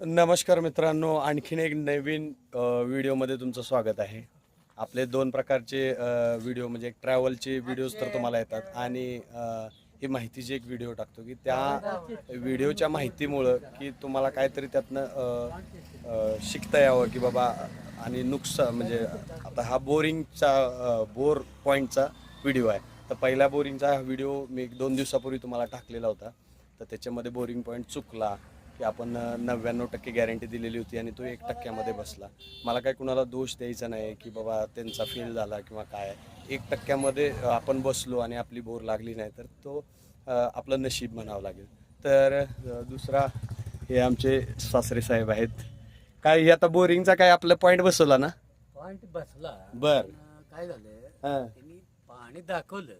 नमस्कार मित्रांनो आणखीन एक नवीन व्हिडिओमध्ये तुमचं स्वागत आहे. आपले दोन प्रकारचे व्हिडिओ म्हणजे ट्रॅव्हलचे व्हिडिओज तर तुम्हाला येतात आणि ही माहितीची एक व्हिडिओ टाकतो की त्या व्हिडिओच्या माहितीमुळं की तुम्हाला काहीतरी त्यातनं शिकता यावं की बाबा आणि नुकसान म्हणजे आता हा बोरिंगचा बोर पॉईंटचा व्हिडिओ आहे. तर पहिल्या बोरिंगचा हा व्हिडिओ मी एक दोन दिवसापूर्वी तुम्हाला टाकलेला होता. तर त्याच्यामध्ये बोरिंग पॉईंट चुकला की आपण नव्याण्णव टक्के गॅरंटी दिलेली होती आणि तो एक टक्क्यामध्ये बसला. मला काय कुणाला दोष द्यायचा नाही की बाबा त्यांचा फेल झाला किंवा काय. एक टक्क्यामध्ये आपण बसलो आणि आपली बोर लागली नाही तर तो आपलं नशीब म्हणावं लागेल. तर दुसरा हे आमचे सासरे साहेब आहेत. काय हे आता बोरिंगचा काय आपलं पॉईंट बसवला ना? पॉइंट बसला. बर. काय झालं? पाणी दाखवलं.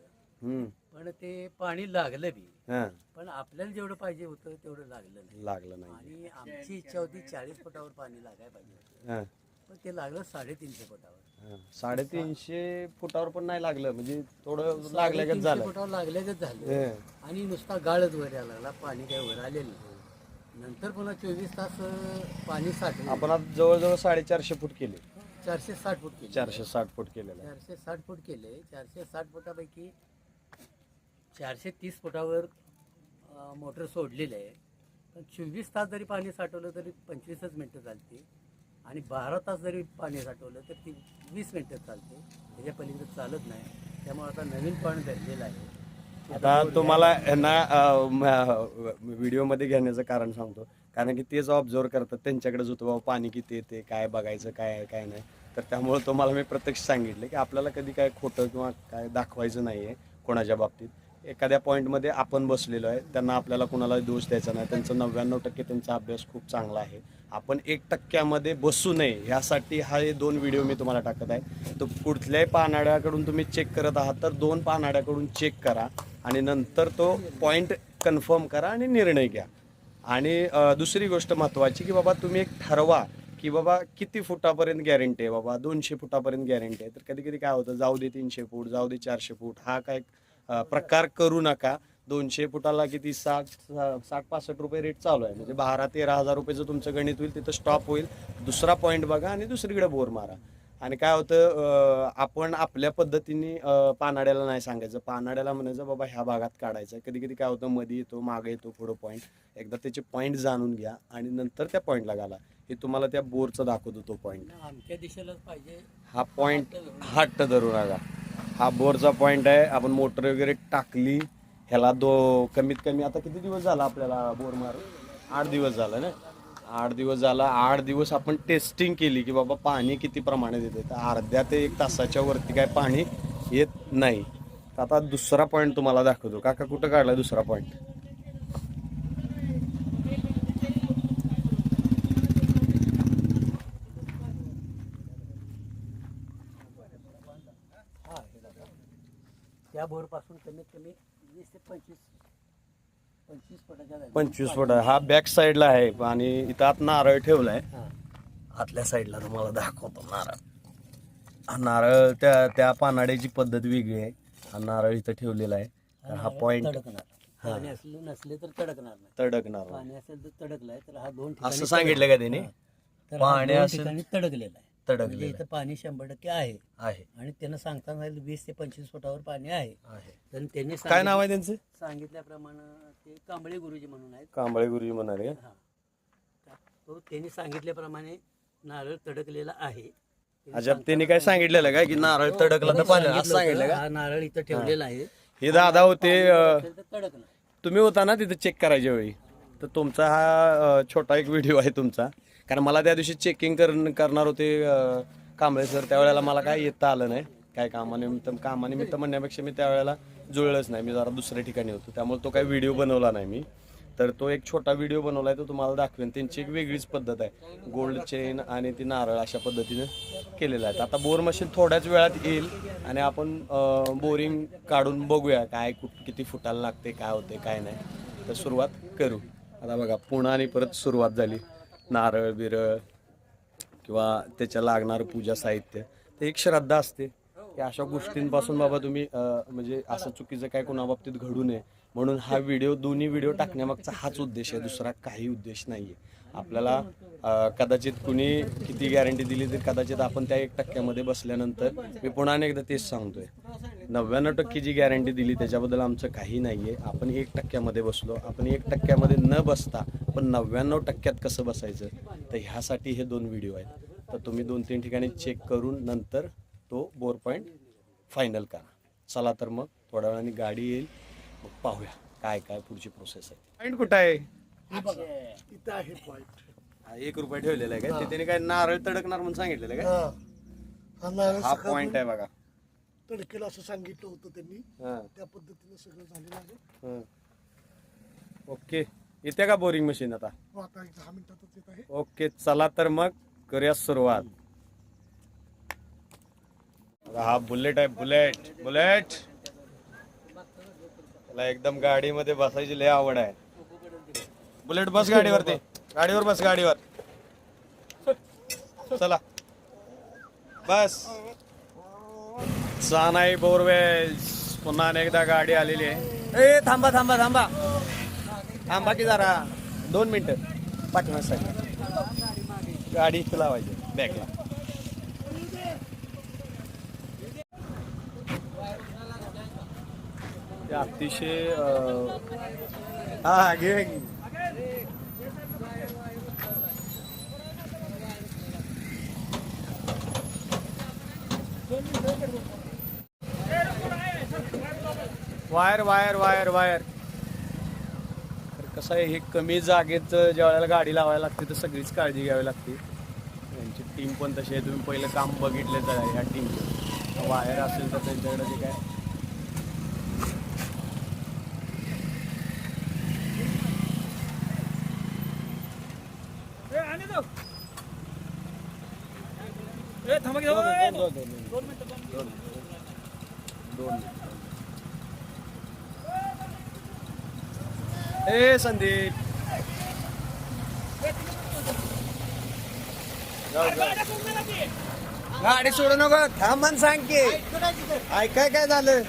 पण ते पाणी लागलं बी. हां. पण आपल्याला जेवढं पाहिजे होतं तेवढं लागलं नाही. लागलं नाही. आणि आमची इच्छा होती चाळीस फुटावर पाणी लागायला पाहिजे होतं. हां. पण ते लागलं साडेतीनशे फुटावर हां. साडेतीनशे फुटावर पण नाही लागलं म्हणजे थोडं लागलं साडेतीनशे झालं. फुटावर लागल्यागत झालं. हं. आणि नुसता गाळच वर यायला लागला पाणी काय वर आलेलं नाही. नंतर पुन्हा चोवीस तास अं, पाणी साठवलं आपण आता जवळजवळ साडेचारशे फूट केले. चारशे साठ फूट केले. चारशे साठ फूट केलेलं. आहे चारशे साठ फूट केले. चारशे साठ फुटापैकी चारशे तीस फुटावर मोटर सोडलेलं आहे. पण चोवीस तास जरी पाणी साठवलं तरी पंचवीसच मिनटं चालते आणि बारा तास जरी पाणी साठवलं तर ती वीस मिनटं चालते त्याच्या पलीकडे चालत नाही. त्यामुळे आता नवीन पाणी धरलेलं आहे. आता तुम्हाला यांना व्हिडिओमध्ये घेण्याचं कारण सांगतो. कारण की तेच ऑब्झर्व करतात. त्यांच्याकडे बाबा पाणी किती येते काय बघायचं काय आहे काय नाही. तर त्यामुळे तुम्हाला मी प्रत्यक्ष सांगितलं की आपल्याला कधी काय खोटं किंवा काय दाखवायचं नाही आहे कोणाच्या बाबतीत. एखाद्या पॉईंटमध्ये आपण बसलेलो आहे त्यांना आपल्याला कुणाला दोष द्यायचा नाही. त्यांचं नव्याण्णव टक्के त्यांचा अभ्यास खूप चांगला आहे. आपण एक टक्क्यामध्ये बसू नये ह्यासाठी हा हे दोन व्हिडिओ मी तुम्हाला टाकत आहे. तर कुठल्याही पानाड्याकडून तुम्ही चेक करत आहात तर दोन पानाड्याकडून चेक करा आणि नंतर तो पॉईंट कन्फर्म करा आणि निर्णय घ्या. आणि दुसरी गोष्ट महत्त्वाची की बाबा तुम्ही एक ठरवा की बाबा किती फुटापर्यंत गॅरंटी आहे? बाबा दोनशे फुटापर्यंत गॅरंटी आहे. तर कधी कधी काय होतं जाऊ दे तीनशे फूट जाऊ दे चारशे फूट हा काय प्रकार करू नका. दोनशे फुटाला किती? साठ साठ पासष्ट रुपये रेट चालू आहे. म्हणजे बारा तेरा हजार रुपयेचं तुमचं गणित होईल तिथं स्टॉप होईल. दुसरा पॉईंट बघा आणि दुसरीकडे बोर मारा. आणि काय होतं आपण आपल्या पद्धतीने पानाड्याला नाही सांगायचं. पानाड्याला म्हणायचं बाबा ह्या भागात काढायचं. कधी कधी काय होतं मध्ये येतो मागे येतो पुढं पॉईंट एकदा त्याचे पॉईंट जाणून घ्या आणि नंतर त्या पॉईंटला घाला. हे तुम्हाला त्या बोरचं दाखवतो तो पॉईंट आमच्या दिशेलाच पाहिजे. हा पॉईंट हट्ट धरू नका हा बोरचा पॉईंट आहे. आपण मोटर वगैरे टाकली. ह्याला दो कमीत कमी आता किती दिवस झाला आपल्याला बोर मारून आठ दिवस झाला ना? आठ दिवस झाला. आठ दिवस आपण टेस्टिंग केली की बाबा पाणी किती प्रमाणात येते तर अर्ध्या ते एक तासाच्या वरती काय पाणी येत नाही. तर आता दुसरा पॉईंट तुम्हाला दाखवतो. काका कुठं काढला दुसरा पॉईंट त्या बोरपासून कमीत कमी वीस ते पंचवीस पंचवीस फुटाच्या जागी. पंचवीस फूट आहे. हा बॅक साईडला आहे आणि इथं आत नारळ ठेवलाय. हा. आतल्या साईडला तुम्हाला दाखवतो नारळ. हा नारळ त्या त्या पानाड्याची पद्धत वेगळी आहे. हा नारळ इथं ठेवलेला आहे. तर हा पॉइंट तडकणार. पाणी असले नसले तर तडकणार नाही. तडकणार नाही. पाणी असेल तर तडकलाय तर हा दोन असं सांगितलं का त्याने? तर पाणी पाणी असेल- ठिकाणी तडकलेला आहे. म्हणजे तडकलेलं इथं पाणी शंभर टक्के आहे. आहे. आणि त्यांना सांगताना सांगितलं वीस ते पंचवीस फुटावर पाणी आहे. आहे. तर त्यांनी काय नाव आहे त्यांचं? सांगितल्याप्रमाणे ते कांबळे गुरुजी म्हणून आहेत. कांबळे गुरुजी म्हणाले हा. तो त्यांनी सांगितल्याप्रमाणे नारळ तडकलेला आहे. अच्छा त्यांनी काय सांगितलेलं काय? की नारळ तडकला तर पाणी असं सांगितलं का? हा नारळ इथं ठेवलेला आहे. हे दादा होते अं, असेल तर तडकणार तुम्ही होता ना तिथे चेक करायच्या वेळी. तर तुमचा हा अ, छोटा एक व्हिडिओ आहे तुमचा. कारण मला त्या दिवशी चेकिंग कर करणार होते कांबळे सर त्यावेळेला मला काय येता आलं नाही. काय कामानिमित्त कामानिमित्त म्हणण्यापेक्षा मी त्यावेळेला जुळलंच नाही. मी जरा दुसऱ्या ठिकाणी होतो. त्यामुळे तो काही व्हिडिओ बनवला नाही मी. तर तो एक छोटा व्हिडिओ बनवला आहे तो तुम्हाला दाखवेन. त्यांची एक वेगळीच पद्धत आहे. गोल्ड चेन आणि ती नारळ अशा पद्धतीनं केलेलं आहे. आता बोर मशीन थोड्याच वेळात येईल आणि आपण बोरिंग काढून बघूया काय कुठ किती फुटायला लागते काय होते काय नाही. तर सुरुवात करू. आता बघा पुन्हा आणि परत सुरुवात झाली. नारळ बिरळ किंवा त्याच्या लागणारं पूजा साहित्य ते एक श्रद्धा असते की अशा गोष्टींपासून बाबा तुम्ही म्हणजे असं चुकीचं काय कोणाबाबतीत घडू नये. म्हणून हा व्हिडिओ दोन्ही व्हिडिओ टाकण्यामागचा हाच उद्देश आहे दुसरा काही उद्देश नाही आहे आपल्याला कदाचित कुणी किती गॅरंटी दिली तर कदाचित आपण त्या एक टक्क्यामध्ये बसल्यानंतर मी पुन्हा एकदा तेच सांगतोय. नव्याण्णव टक्के जी गॅरंटी दिली त्याच्याबद्दल आमचं काही नाही आहे आपण एक टक्क्यामध्ये बसलो. आपण एक टक्क्यामध्ये न बसता पण नव्याण्णव टक्क्यात कसं बसायचं? तर ह्यासाठी हे दोन व्हिडिओ आहेत. तर तुम्ही दोन तीन ठिकाणी चेक करून नंतर तो बोर पॉईंट फायनल करा. चला तर मग थोड्या वेळाने गाडी येईल. मग पाहूया काय काय पुढची प्रोसेस आहे. पॉईंट कुठं आहे? हे बघा. इथं आहे पॉईंट हा, एक रुपये ठेवलेला आहे काय? ते त्याने काय नारळ तडकणार म्हणून सांगितलेलं आहे हा. हा नारळ का हा पॉइंट आहे बघा. तडकेला असं सांगितलं होतं त्यांनी. हा, त्या पद्धतीने सगळं झालेलं आहे. हा. ओके. येते का बोरिंग मशीन आता? हो, आता एक दहा मिनिटातच येत आहे. ओके चला तर मग करूया सुरुवात. बघा, हा बुलेट आहे बुलेट बुलेट. त्याला एकदम गाडीमध्ये बसायची लय आवड आहे. बुलेट बस गाडीवरती. गाडीवर बस गाडीवर. चला. बस. सानाई बोरवेल्स पुन्हा अनेकदा गाडी आलेली आहे. ए थांबा थांबा थांबा. थांबा की जरा. दोन मिनिटं. पाठीमागसाठी गाडी इथं लावायची. बॅगला. ते अतिशय हा घे. Wire wire wire wire. तर कसं आहे हे कमी जागेत ज्या वेळेला गाडी लावायला लागते तर सगळीच काळजी घ्यावी लागते. यांची टीम पण तशी आहे. तुम्ही पहिलं काम बघितलेच आहे ह्या टीमचं वायर असेल तर त्यांच्याकडे जे काय. दोन- दोन- दोन- दोन- दोन- दोन ए संदीप. गाडी सोडू नको. थांबन सांग की. ऐकाय काय झालं?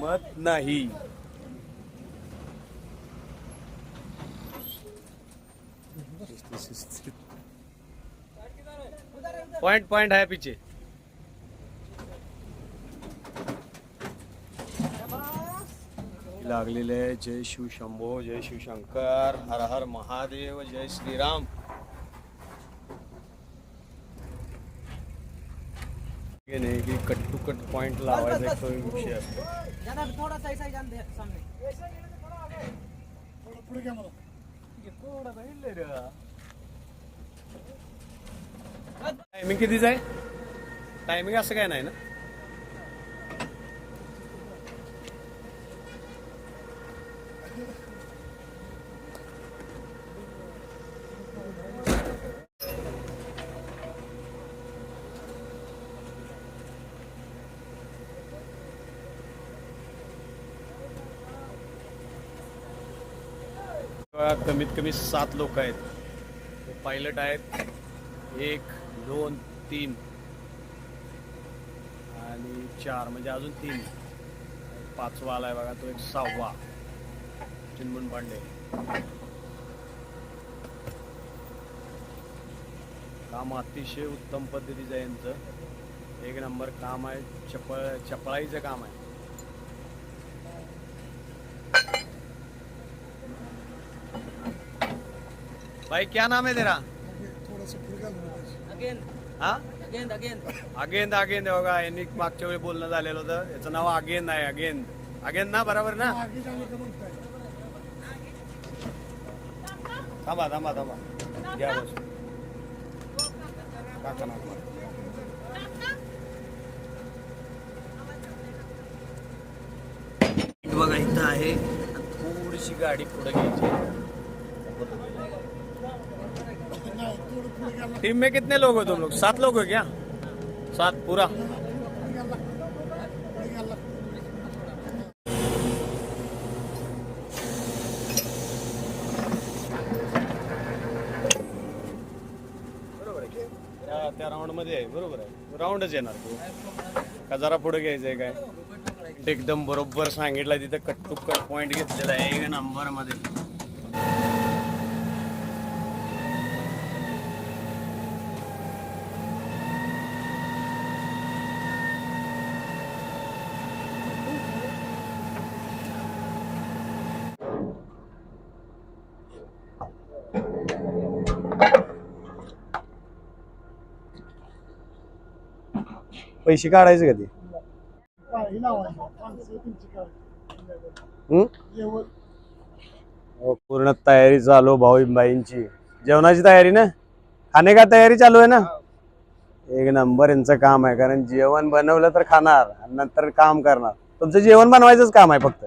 जमत नाही। पॉइंट पॉइंट है पीछे. लागलेले जय शिव शंभो जय शिवशंकर हर हर महादेव जय श्रीराम. हे नाही की कट टू कट पॉइंट लावायचा तो विषय असतो टायमिंग कितीच आहे टायमिंग असं काय नाही ना? कमीत कमी सात लोक आहेत. पायलट आहेत. एक दोन तीन आणि चार म्हणजे अजून तीन. पाचवा आलाय बघा तो एक सहावा. चिन्मन पांडे. काम अतिशय उत्तम पद्धतीचं आहे यांचं. एक नंबर काम आहे. चपळ चपळाईचं काम आहे. भाई क्या नाम है तेरा? हा? अगेन अगेंद. अगेंद बघा यांनी मागच्या वेळी बोलणं झालेलं होतं याचं नाव अगेंद आहे अगेंद. अगेंद ना बरोबर ना? थांबा थांबा थांबा. घ्या बस. काका नाव बघा इथं आहे. थोडीशी गाडी पुढे घ्यायची पुढे घ्यायला टीम में कितने लोग हो तुम लोग? सात लोग हो क्या? सात पूरा? त्या त्या राऊंडमध्ये आहे बरोबर आहे. राऊंडच येणार तू. का जरा पुढे घ्यायचंय काय? एकदम बरोबर सांगितलं तिथं कट टू कट पॉइंट घेतलेला आहे नंबरमध्ये. पैसे काढायचे कधी? जेवण. हो, पूर्ण तयारी चालू भाऊबाईंची जेवणाची तयारी ना? खाणे का तयारी चालू आहे ना? एक नंबर यांचं काम आहे कारण जेवण बनवलं तर खाणार आणि नंतर काम करणार. तुमचं जेवण बनवायचंच काम आहे फक्त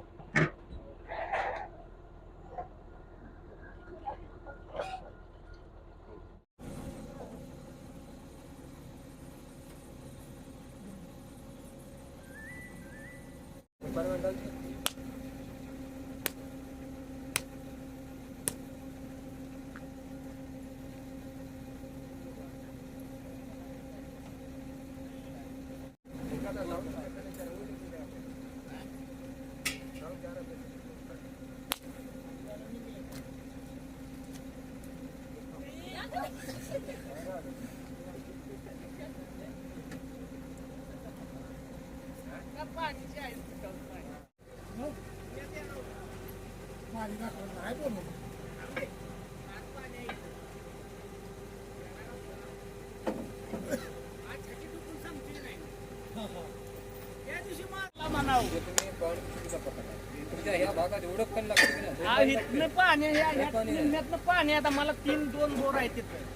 पाणी दाखवायचं आहे बरोबर हा, इथनं पाणी ह्या- पाणी आता मला तीन दोन बोर आहेत तिथं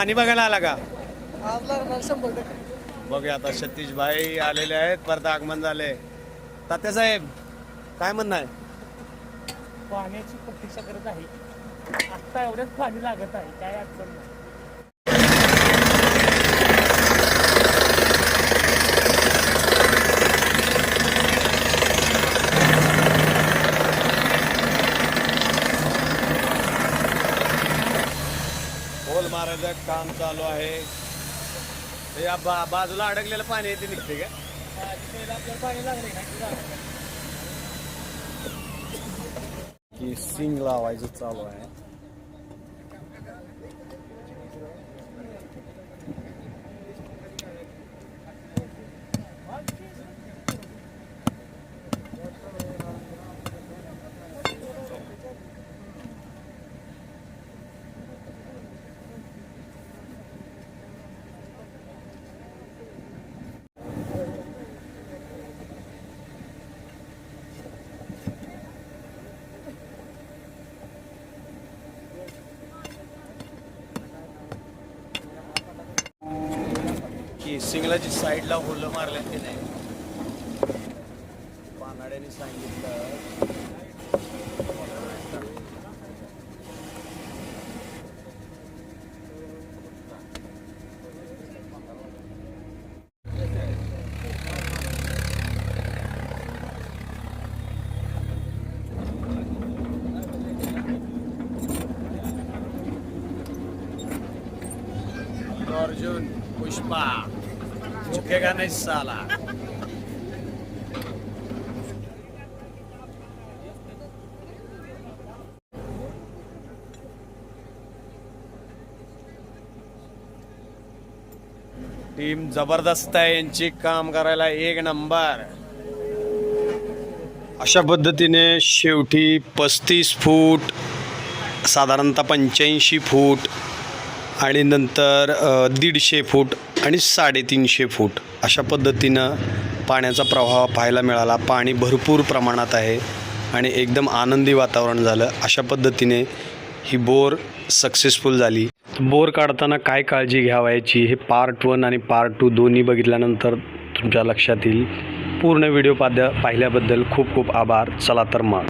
पाणी बघायला आला का? बघूया आता सतीश भाई आलेले आहेत परत आगमन झाले. तात्या साहेब काय म्हणणं आहे? पाण्याची प्रतीक्षा करत आहे. आता एवढंच पाणी लागत आहे काय अडचण नाही. होल काम चालू आहे. हे या बा बाजूला अडकलेलं पाणी येते निघते का? पाणी लागले की सिंग लावायचं चालू आहे. सिंगलाची साईडला होलं मारल्या की नाही? पानाड्याने सांगितलं. तो अर्जुन पुष्पा. झुकेगा नहीं साला। टीम जबरदस्त आहे यांची काम करायला एक नंबर. अशा पद्धतीने शेवटी पस्तीस फूट साधारणतः पंच्याऐंशी फूट आणि नंतर दीडशे फूट आणि साडेतीनशे फूट अशा पद्धतीनं पाण्याचा प्रवाह पाहायला मिळाला. पाणी भरपूर प्रमाणात आहे आणि एकदम आनंदी वातावरण झालं. अशा पद्धतीने ही बोर सक्सेसफुल झाली. बोर काढताना काय काळजी घ्यावायची हे पार्ट वन आणि पार्ट टू दोन्ही बघितल्यानंतर तुमच्या लक्षात येईल. पूर्ण व्हिडिओ पाद्या पाहिल्याबद्दल खूप खूप आभार. चला तर मग.